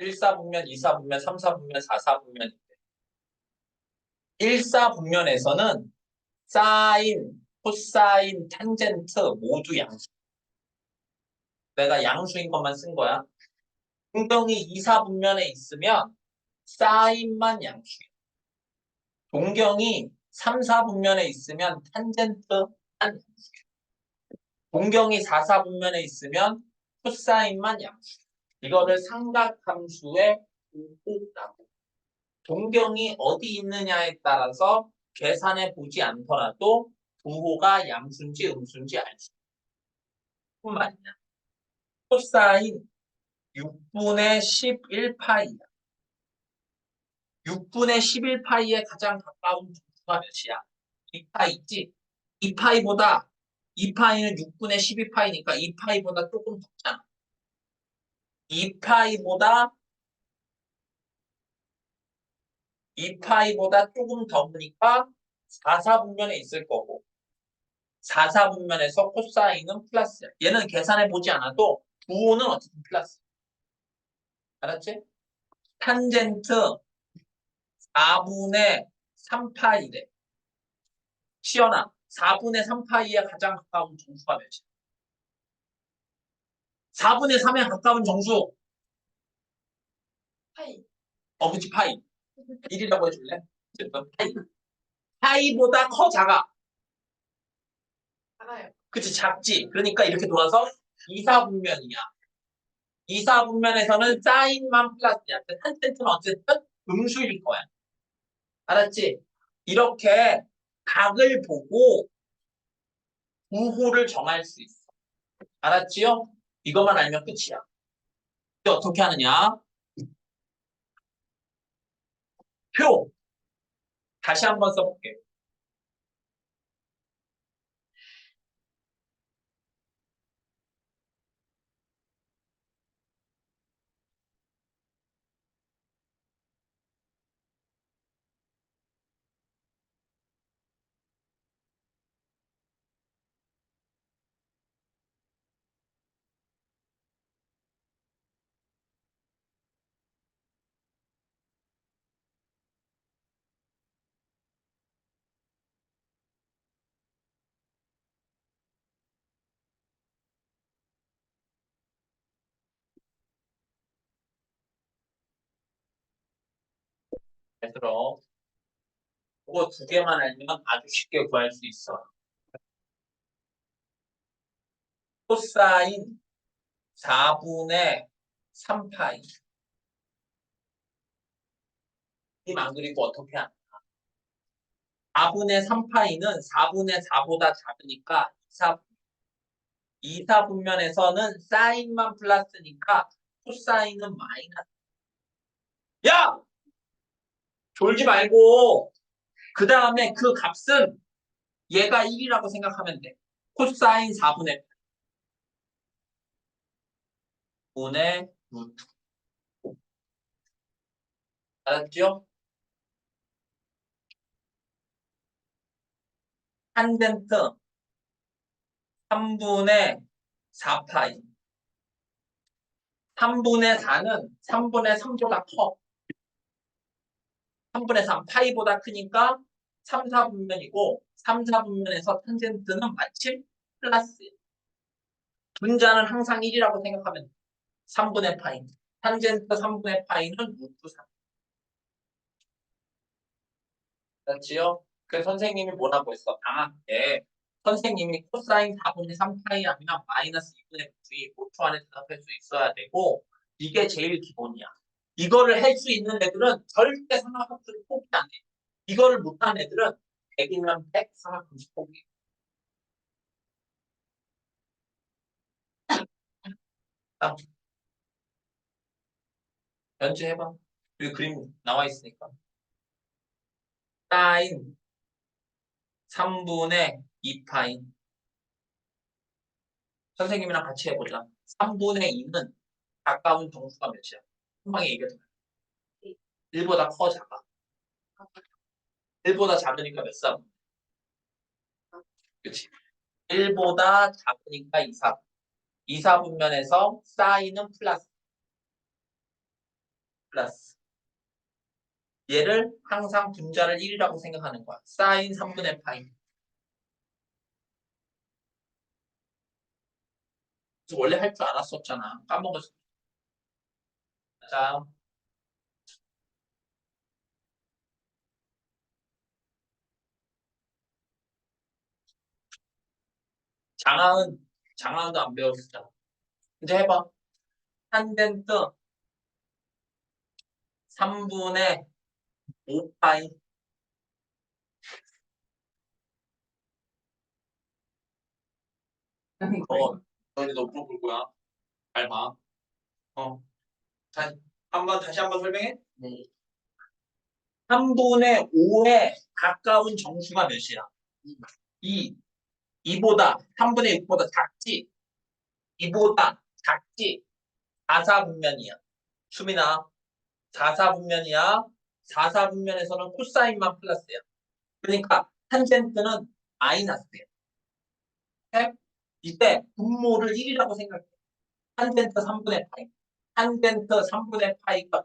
1사분면, 2사분면, 3사분면, 4사분면 1사분면에서는 사인, 코사인, 탄젠트 모두 양수. 내가 양수인 것만 쓴 거야. 동경이 2사분면에 있으면 사인만 양수야. 동경이 3, 4분면에 있으면 탄젠트만 양수야. 동경이 4, 4분면에 있으면 코사인만 양수. 이거를 삼각함수의 부호라고. 동경이 어디 있느냐에 따라서 계산해 보지 않더라도 부호가 양수인지 음수인지 알수 있어. 뿐만이야. 코사인 6분의 11파이야. 6분의 11파이에 가장 가까운 분수가 몇이야? 2파이지? 2파이보다 2파이는 6분의 12파이니까 2파이보다 조금 적잖아. 2파이보다 2파이보다 조금 적으니까 4사분면에 있을 거고 4사분면에서 코사인은 플러스야. 얘는 계산해 보지 않아도 부호는 어쨌든 플러스. 알았지? 탄젠트 4분의 3파이래. 시연아, 4분의 3파이에 가장 가까운 정수가 몇이야? 4분의 3에 가까운 정수. 파이. 어, 그치, 파이. 1이라고 해줄래? 어쨌든 파이. 파이보다 커, 작아. 알아요. 그치, 작지. 그러니까 이렇게 돌아서 2사분면이야. 2사분면에서는 사인만 플러스야. 탄센트는 어쨌든 음수일 거야. 알았지? 이렇게 각을 보고 부호를 정할 수 있어. 알았지요? 이것만 알면 끝이야. 어떻게 하느냐? 표. 다시 한번 써볼게. 잘 들어. 그거 두 개만 알면 아주 쉽게 구할 수 있어. 코사인 4분의 3파이. 힘안 그리고 어떻게 하나? 4분의 3파이는 4분의 4보다 작으니까 2사, 2사 분면에서는 사인만 플러스니까 코사인은 마이너스. 야! 졸지 말고 그 다음에 그 값은 얘가 1이라고 생각하면 돼. 코사인 4분의 8분의 루트. 알았죠? 탄젠트 3분의 4파이 3분의 4는 3분의 3보다 커. 3분의 3 파이보다 크니까 3, 4분면이고 3, 4분면에서 탄젠트는 마침 플러스예요. 분자는 항상 1이라고 생각하면 돼. 3분의 파이. 탄젠트 3분의 파이는 루트 3. 그렇지요? 그 선생님이 뭐라고 했어? 방학 때 선생님이 코사인 4분의 3파이 하면 마이너스 2분의 9이 5초 안에 대답할 수 있어야 되고 이게 제일 기본이야. 이거를 할 수 있는 애들은 절대 삼각함수를 포기 안 해. 이거를 못한 애들은 100이면 100 삼각함수 포기. 다음. 연주해봐. 여기 그림 나와 있으니까. 사인 3분의 2파인. 선생님이랑 같이 해보자. 3분의 2는 가까운 정수가 몇이야? 한 방에 얘기해. 1보다 커 작아. 1보다 작으니까 몇 사? 그치? 1보다 작으니까 2사. 2사분면에서 사인은 플러스. 플러스 얘를 항상 분자를 1이라고 생각하는 거야. 사인 3분의 파이. 원래 할 줄 알았었잖아. 까먹었어. 자, 장항은 장항도 안 배웠었잖아. 이제 해봐. 탄젠트 3분의 5파이 어, 너희도 물어볼 거야. 잘 봐. 어. 자, 한번 다시 한번 설명해. 네. 3분의 5에 가까운 정수가 몇이야? 2. 2보다 3분의 6보다 작지? 2보다 작지? 4사분면이야. 수민아, 4사분면이야. 4사분면에서는 코사인만 플러스야. 그러니까 탄젠트는 마이너스야. 이때 분모를 1이라고 생각해. 탄젠트 3분의 파이. 탄젠트 3분의 파이가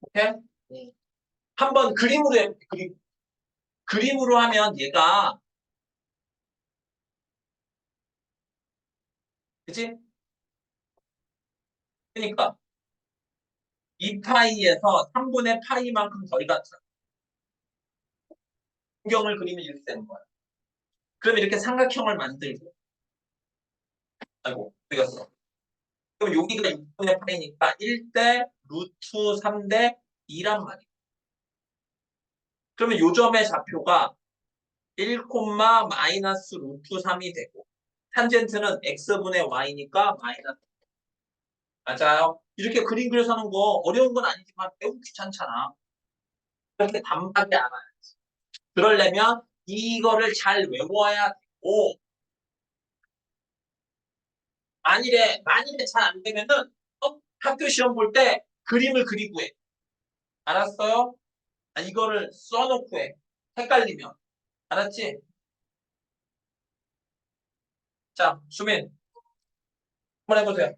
오케이? 네. 한번 그림으로 해. 그림. 그림으로 하면 얘가 그치? 그러니까 2파이에서 3분의 파이만큼 거리가 풍경을 그리면 이렇게 되는 거야. 그럼 이렇게 삼각형을 만들고 아이고 어디 갔어? 그럼 여기가 6분의 파이니까 1대 루트 3대 2란 말이야. 그러면 요 점의 좌표가 1, 마이너스 루트 3이 되고 탄젠트는 x분의 y니까 마이너스 맞아요? 이렇게 그림 그려서 하는 거 어려운 건 아니지만 매우 귀찮잖아. 이렇게 단박에 알아야지. 그러려면 이거를 잘 외워야 되고 만일에 만일에 잘 안 되면은 어? 학교 시험 볼 때 그림을 그리고 해. 알았어요? 아, 이거를 써놓고 해. 헷갈리면. 알았지? 자, 수민. 한번 해보세요.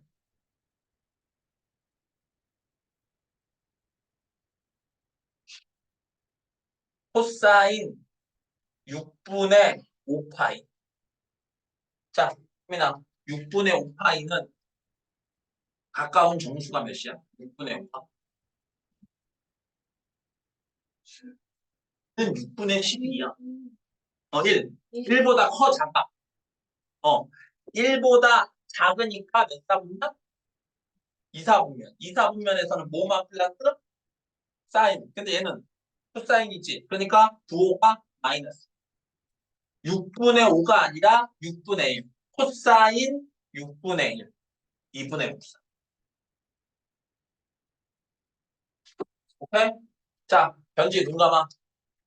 코사인 6분의 5파이. 자, 수민아. 6분의 5 파이는 가까운 정수가 몇이야? 6분의 5파. 는 6분의 12야. 어, 1. 1보다 커, 작아. 어, 1보다 작으니까 몇 사분면? 2사분면. 2사분면에서는 뭐만 플러스? 사인. 근데 얘는 코사인이지. 그러니까 부호가 마이너스. 6분의 5가 아니라 6분의 1. 코사인 6분의 1. 2분의 5. 오케이? 자, 변지 눈 감아.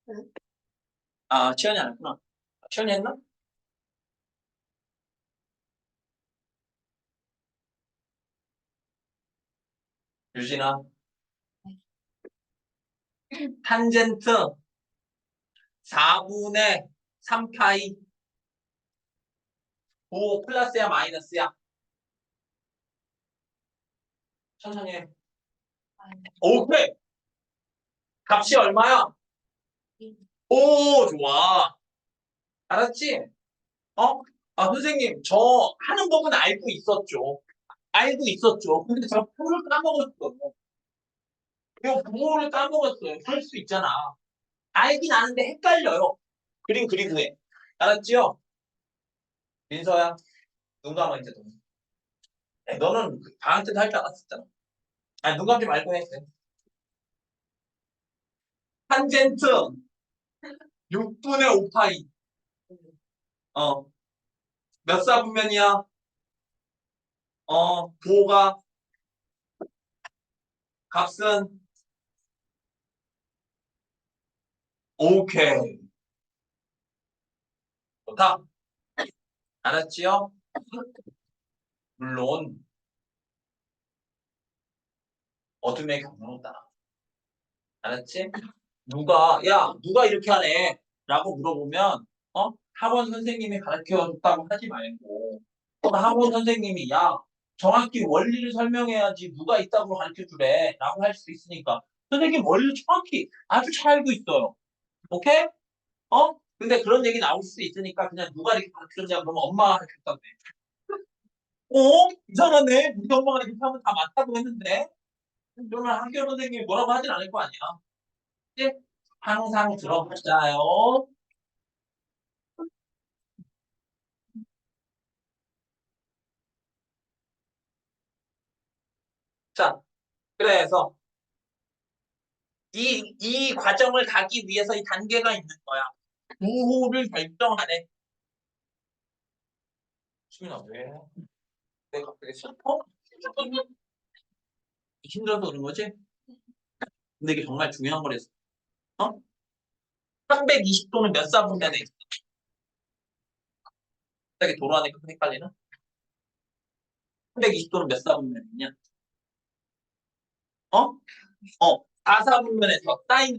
응. 아, 치현이 안 했구나. 치현이 했나? 유진아. 탄젠트 4분의 3파이 5 플러스야 마이너스야? 천천히 해. 오케이. 값이 얼마야? 오, 좋아. 알았지? 어? 아, 선생님, 저 하는 법은 알고 있었죠. 알고 있었죠. 근데 저 부호를 까먹었어. 이거 부호를 까먹었어요. 그럴 수 있잖아. 알긴 아는데 헷갈려요. 그림 그리고 해. 알았지요? 민서야, 눈 감아, 이제 너. 야, 너는 방학 때도 할줄 알았었잖아. 아니, 눈 감지 말고 해. 탄젠트 6분의 5파이. 어. 몇 사분면이야? 어, 부호가 값은 오케이. 좋다. 알았지요? 물론 어둠의 경로로 따라. 알았지? 누가 야 누가 이렇게 하네 라고 물어보면 어 학원 선생님이 가르쳐 줬다고 하지 말고 또 학원 선생님이 야 정확히 원리를 설명해야지 누가 있다고 가르쳐 주래 라고 할 수 있으니까 선생님 원리를 정확히 아주 잘 알고 있어요. 오케이? 어? 근데 그런 얘기 나올 수 있으니까 그냥 누가 이렇게 가르쳤냐 그러면 엄마가 가르쳤다고 해. 어? 이상하네. 우리 엄마가 이렇게 하면 다 맞다고 했는데 그러면 학교 선생님이 뭐라고 하진 않을 거 아니야. 이제 항상 들어보자요. 자, 그래서 이, 이 과정을 가기 위해서 이 단계가 있는 거야. 구호를 결정하래. 수민아, 왜? 내가 갑자기 슬퍼? 힘들어서 그런 거지? 근데 이게 정말 중요한 거랬어. 어? 320도는 몇 사분면에 있어? 갑자기 좀 헷갈리나? 320도는 몇 사분면에 있냐? 어? 어, 4사분면에서 사인은?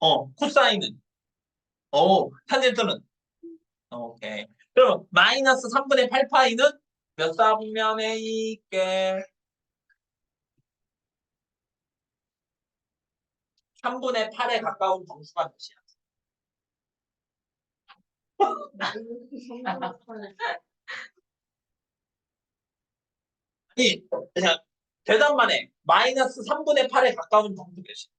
어, 코사인은? 어, 탄젠트는? 오케이. 그럼 마이너스 3분의 8파이는 몇 사분면에 있게? 3분의 8에 가까운 정수가 몇이야? 아니, 그냥 대답만 해. 마이너스 3분의 8에 가까운 정수 몇이야?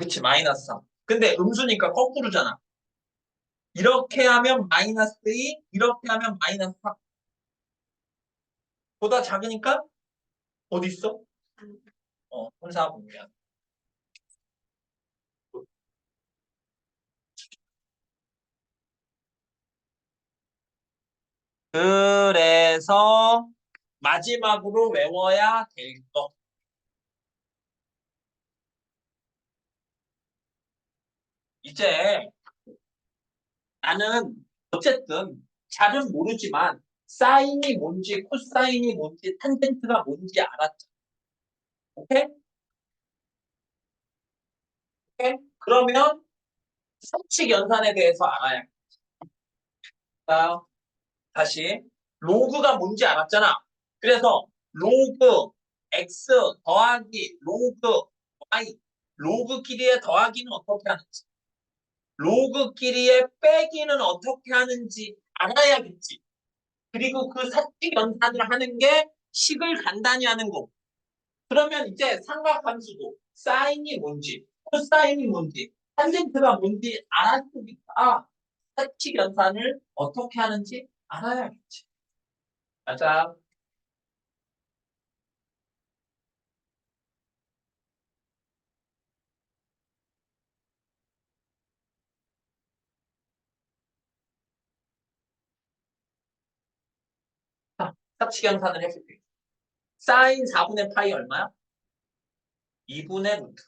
그치, 마이너스 3. 근데 음수니까 거꾸로잖아. 이렇게 하면 마이너스 2, 이렇게 하면 마이너스 4. 보다 작으니까 어디 있어? 어, 혼사 보면. 그래서 마지막으로 외워야 될 거. 이제 나는 어쨌든 잘은 모르지만 사인이 뭔지 코사인이 뭔지 탄젠트가 뭔지 알았죠. 오케이? 오케이? 그러면 상식 연산에 대해서 알아야 돼. 자, 다시 로그가 뭔지 알았잖아. 그래서 로그 x 더하기 로그 y 로그끼리의 더하기는 어떻게 하는지 로그끼리의 빼기는 어떻게 하는지 알아야겠지. 그리고 그 사칙 연산을 하는 게 식을 간단히 하는 거. 그러면 이제 삼각함수도 사인이 뭔지, 코사인이 뭔지, 탄젠트가 뭔지 알았으니까 사칙 연산을 어떻게 하는지 알아야겠지. 맞아. 사칙 연산을 해볼게. 사인 4분의 파이 얼마야? 2분의 루트.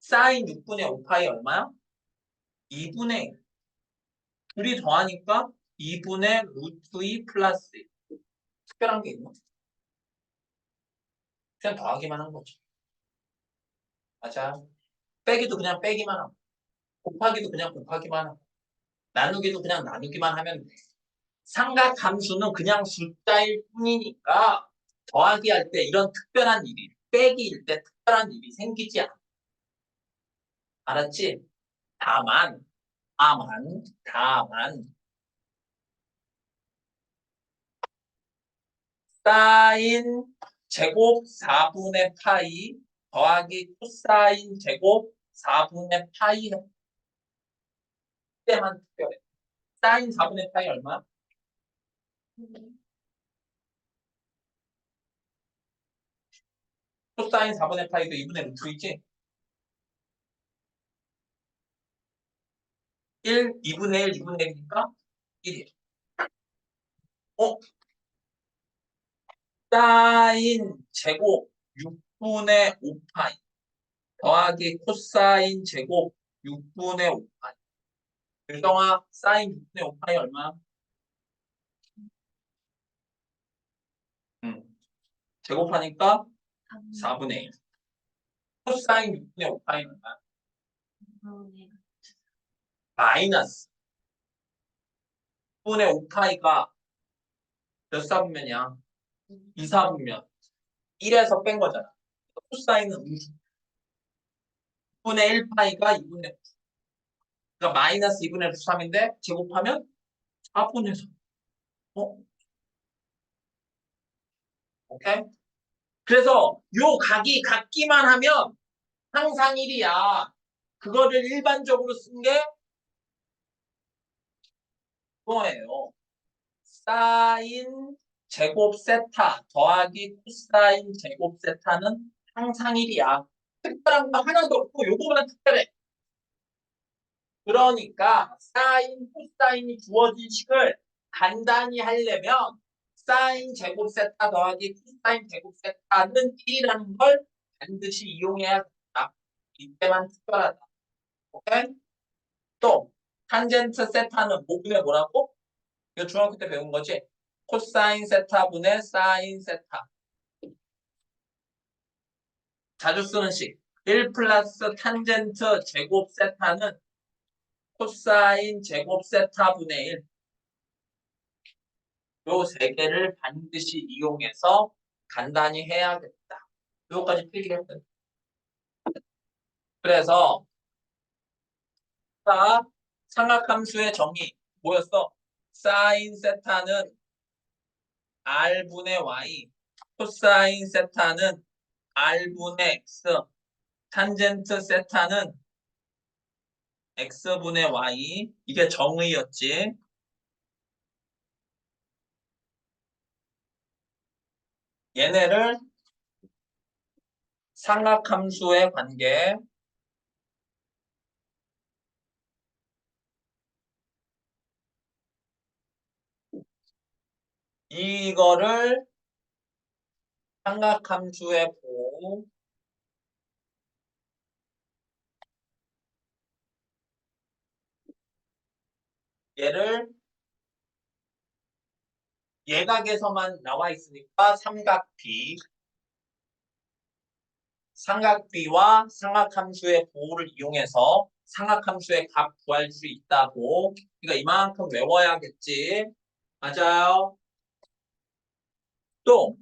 사인 6분의 5파이 얼마야? 2분의 1. 둘이 더하니까 2분의 루트 2 플러스 1. 특별한 게 있나? 그냥 더하기만 한 거지. 맞아. 빼기도 그냥 빼기만 하고. 곱하기도 그냥 곱하기만 하고. 나누기도 그냥 나누기만 하면 돼. 삼각함수는 그냥 숫자일 뿐이니까 더하기 할 때 이런 특별한 일이, 빼기일 때 특별한 일이 생기지 않아. 알았지? 다만, 다만, 다만, 사인 제곱 4분의 파이 더하기 코사인 제곱 4분의 파이 때만 특별해. 사인 4분의 파이 얼마? 코사인 4분의 파이도 2분의 루트이지? 1, 2분의 1, 2분의 1이니까 1이에요. 어? 사인 제곱 6분의 5파이 더하기 코사인 제곱 6분의 5파이 유정아 사인 6분의 5파이 얼마? 음. 제곱하니까 4분의 1 코사인 6분의 5파이 얼마? 마이너스 6분의 5파이가 몇 사분면이야? 2 사분면. 1에서 뺀 거잖아. 코사인은 음수. 6분의 1파이가 2분의 9. 그러니까 마이너스 2분의 3인데 제곱하면 4분의 3. 어? 오케이? 그래서 요 각이 같기만 하면 항상 1이야. 그거를 일반적으로 쓴 게 이거예요. 사인 제곱 세타 더하기 코사인 제곱 세타는 항상 1이야. 특별한 거 하나도 없고 요거만 특별해. 그러니까 사인 코사인이 주어진 식을 간단히 하려면 사인 제곱 세타 더하기 코사인 제곱 세타는 1이라는 걸 반드시 이용해야 된다. 이때만 특별하다. 오케이? 또 탄젠트 세타는 모분의 뭐라고? 이거 중학교 때 배운 거지? 코사인 세타 분의 사인 세타. 자주 쓰는 식. 1 플러스 탄젠트 제곱 세타는 코사인 제곱 세타 분의 1. 요 세 개를 반드시 이용해서 간단히 해야겠다. 요거까지 필기했거든. 그래서 자, 삼각함수의 정의 뭐였어? 사인 세타는 r분의 y, 코사인 세타는 r분의 x, 탄젠트 세타는 x분의 y 이게 정의였지. 얘네를 삼각함수의 관계 이거를 삼각함수의 보 얘를 예각에서만 나와 있으니까 삼각비. 삼각비와 삼각함수의 보호를 이용해서 삼각함수의 값 구할 수 있다고. 그러니까 이만큼 외워야겠지. 맞아요? 또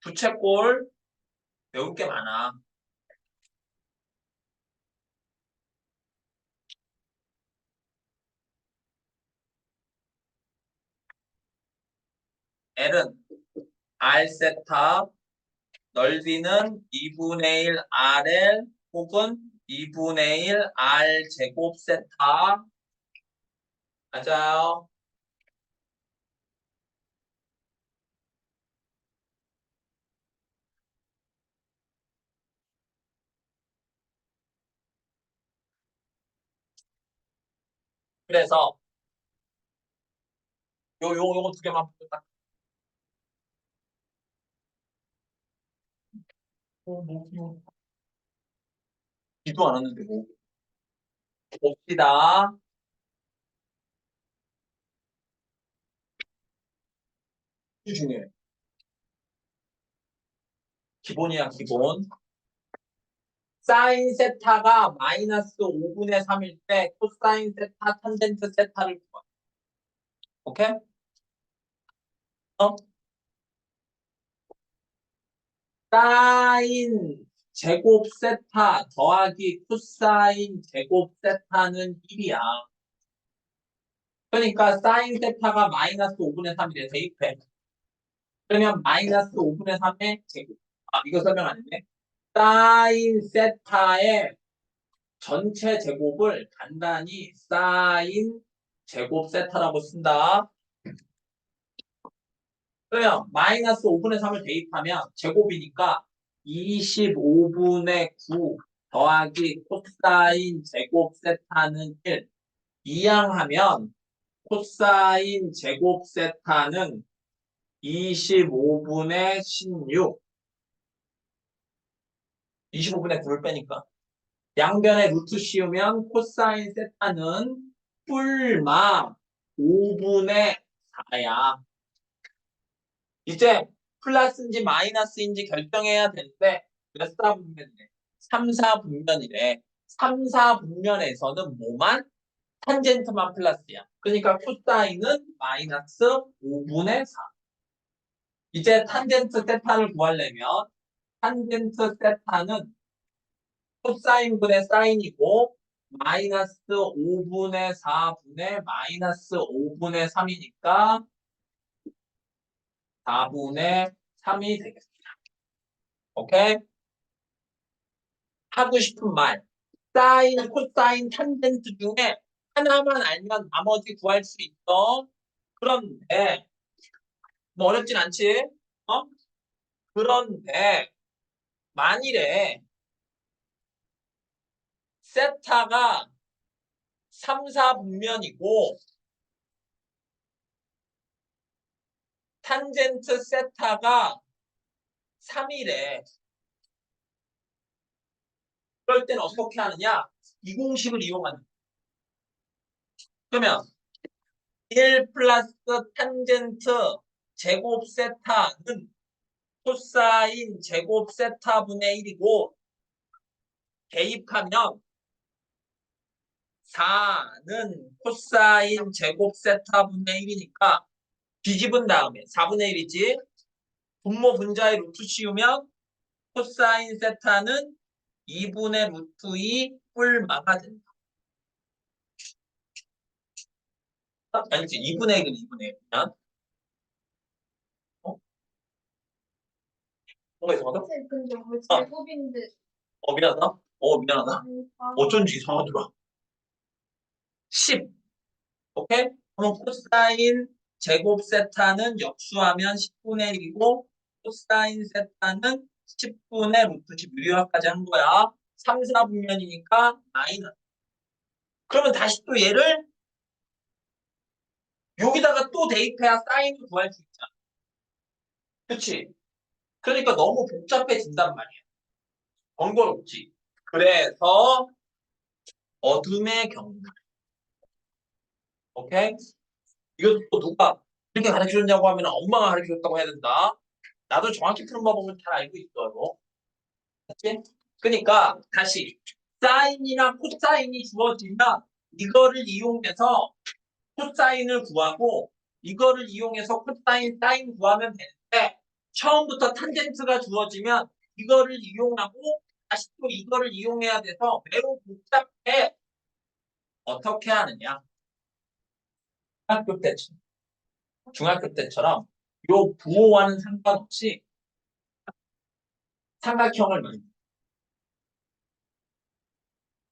부채꼴 배울 게 많아 L은 R 세타 넓이는 2분의 1 RL 혹은 2분의 1 R 제곱 세타 맞아요. 그래서 요 요 요거 두 개만 딱 어, 뭐, 뭐. 기도 안 하는데 뭐. 봅시다. 이 중에 기본이야 기본. 사인 세타가 마이너스 5분의 3일 때 코사인 세타 탄젠트 세타를 구하. 오케이? 어? 사인 제곱 세타 더하기 코사인 제곱 세타는 1이야. 그러니까 사인 세타가 마이너스 5분의 3이래 대입해. 그러면 마이너스 5분의 3의 제곱. 아 이거 설명 안 했네. 사인 세타의 전체 제곱을 간단히 사인 제곱 세타라고 쓴다. 그러면 마이너스 5분의 3을 대입하면 제곱이니까 25분의 9 더하기 코사인 제곱 세타는 1 이항하면 코사인 제곱 세타는 25분의 16 25분의 9를 빼니까. 양변에 루트 씌우면 코사인 세타는 뿔마 5분의 4야. 이제 플러스인지 마이너스인지 결정해야 되는데 몇 사분면이래? 3, 4분면이래. 3, 4분면에서는 뭐만? 탄젠트만 플러스야. 그러니까 코사인은 마이너스 5분의 4. 이제 탄젠트 세타를 구하려면 탄젠트 세타는 코사인 분의 사인이고 마이너스 5분의 4분의 마이너스 5분의 3이니까 4분의 3이 되겠습니다. 오케이? 하고 싶은 말. 사인, 코사인, 탄젠트 중에 하나만 알면 나머지 구할 수 있어. 그런데 뭐 어렵진 않지? 어? 그런데 만일에 세타가 3, 4분면이고 탄젠트 세타가 3이래. 그럴 때는 어떻게 하느냐? 이 공식을 이용하는. 그러면 1 플러스 탄젠트 제곱 세타는 코사인 제곱 세타 분의 1이고 대입하면 4는 코사인 제곱 세타 분의 1이니까 뒤집은 다음에 4분의 1이지 분모 분자의 루트 씌우면 코사인 세타는 2분의 루트 2 뿔마가 된다. 아, 아니지 2분의 1은 2분의 1 그냥 어? 뭔가 이상하다? 근데 왜 아. 제곱인데 어 미안하다 어 미안하다 아, 어쩐지 이상하더라 10 오케이? 그럼 코사인 제곱 세타는 역수하면 10분의 1이고 코사인 세타는 10분의 루트 10 유리화까지 한 거야. 3, 4분면이니까 마이너스. 그러면 다시 또 얘를 여기다가 또 대입해야 사인을 구할 수 있잖아. 그치? 그러니까 너무 복잡해진단 말이야. 번거롭지? 그래서 어둠의 경우 오케이? 이것도 또 누가 이렇게 가르쳐줬냐고 하면 엄마가 가르쳐줬다고 해야 된다. 나도 정확히 푸는 방법을 잘 알고 있어요. 맞지? 그러니까 다시 사인이나 코사인이 주어지면 이거를 이용해서 코사인을 구하고 이거를 이용해서 코사인, 사인 구하면 되는데 처음부터 탄젠트가 주어지면 이거를 이용하고 다시 또 이거를 이용해야 돼서 매우 복잡해. 어떻게 하느냐? 중학교 때, 중학교 때처럼 요 부호와는 상관없이 삼각형을 만들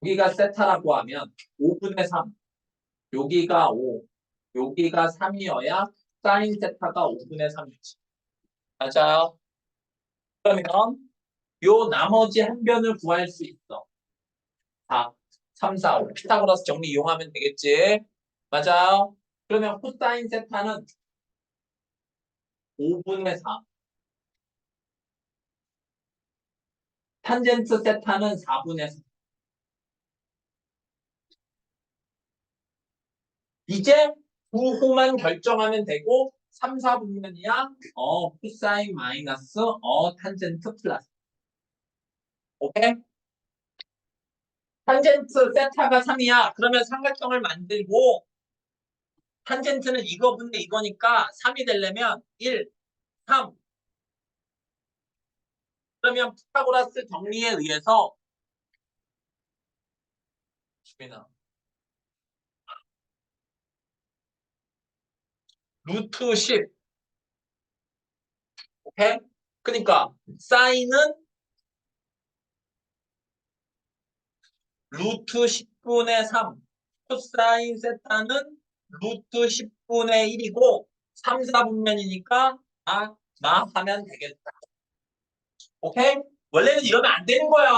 여기가 세타라고 하면 5분의 3, 여기가 5, 여기가 3이어야 사인 세타가 5분의 3이지. 맞아요? 그러면 요 나머지 한 변을 구할 수 있어. 4, 3, 4, 5. 피타고라스 정리 이용하면 되겠지? 맞아요? 그러면 코사인 세타는 5분의 4. 탄젠트 세타는 4분의 4. 이제 부호만 결정하면 되고 3, 4분면이야. 어, 코사인 마이너스 어, 탄젠트 플러스. 오케이? 탄젠트 세타가 3이야. 그러면 삼각형을 만들고 탄젠트는 이거분의 이거니까 3이 되려면 1, 3. 그러면 피타고라스 정리에 의해서 주민아 루트 10 오케이? 그러니까 사인은 루트 10분의 3 코사인 세타는 루트 10분의 1이고 3, 4분면이니까 아, 나 하면 되겠다. 오케이? 원래는 이러면 안 되는 거야.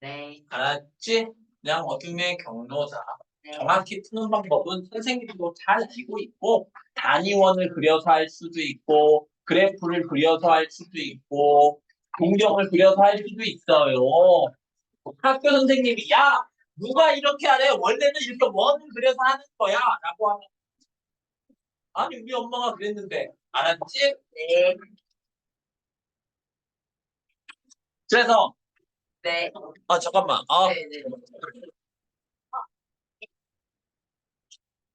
네. 알았지? 그냥 어둠의 경로다. 네. 정확히 푸는 방법은 선생님도 잘 알고 있고 단위원을 그려서 할 수도 있고 그래프를 그려서 할 수도 있고 동경을 그려서 할 수도 있어요. 학교 선생님이 야 누가 이렇게 하래? 원래는 이렇게 원을 그려서 하는 거야. 라고 하면 아니 우리 엄마가 그랬는데 알았지? 네. 그래서 네. 아 잠깐만 아 네. 네.